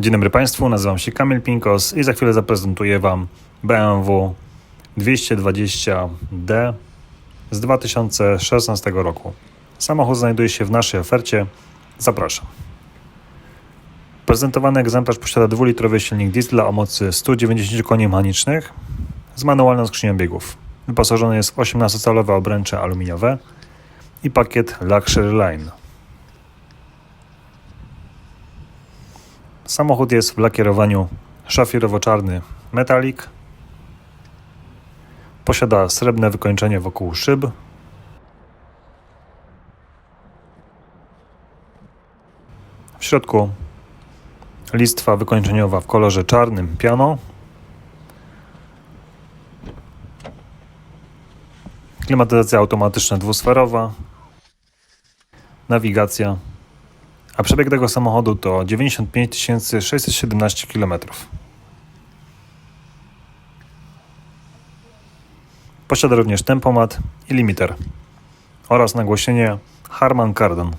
Dzień dobry Państwu, nazywam się Kamil Pinkos i za chwilę zaprezentuję Wam BMW 220D z 2016 roku. Samochód znajduje się w naszej ofercie. Zapraszam. Prezentowany egzemplarz posiada dwulitrowy silnik diesla o mocy 190 koni mechanicznych z manualną skrzynią biegów. Wyposażony jest w 18-calowe obręcze aluminiowe i pakiet Luxury Line. Samochód jest w lakierowaniu szafirowo-czarny metalik. Posiada srebrne wykończenie wokół szyb. W środku listwa wykończeniowa w kolorze czarnym piano. Klimatyzacja automatyczna dwusferowa. Nawigacja a przebieg tego samochodu to 95 617 km. Posiada również tempomat i limiter oraz nagłośnienie Harman Kardon.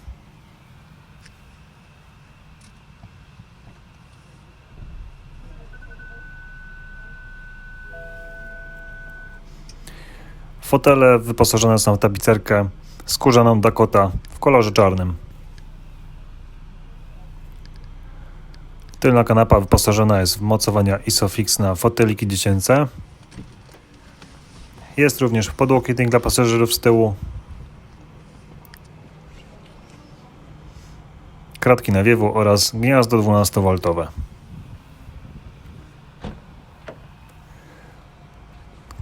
Fotele wyposażone są w tapicerkę skórzaną Dakota w kolorze czarnym. Tylna kanapa wyposażona jest w mocowania ISOFIX na foteliki dziecięce. Jest również podłokietnik dla pasażerów z tyłu. Kratki nawiewu oraz gniazdo 12V.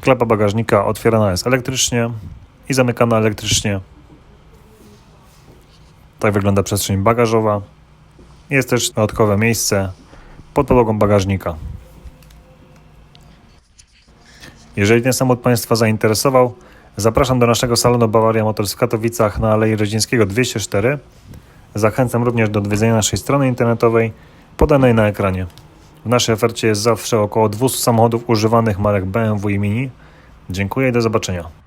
Klapa bagażnika otwierana jest elektrycznie i zamykana elektrycznie. Tak wygląda przestrzeń bagażowa. Jest też dodatkowe miejsce pod podłogą bagażnika. Jeżeli ten samochód Państwa zainteresował, zapraszam do naszego salonu Bavaria Motors w Katowicach na Alei Rodzińskiego 204. Zachęcam również do odwiedzenia naszej strony internetowej podanej na ekranie. W naszej ofercie jest zawsze około 200 samochodów używanych marek BMW i Mini. Dziękuję i do zobaczenia.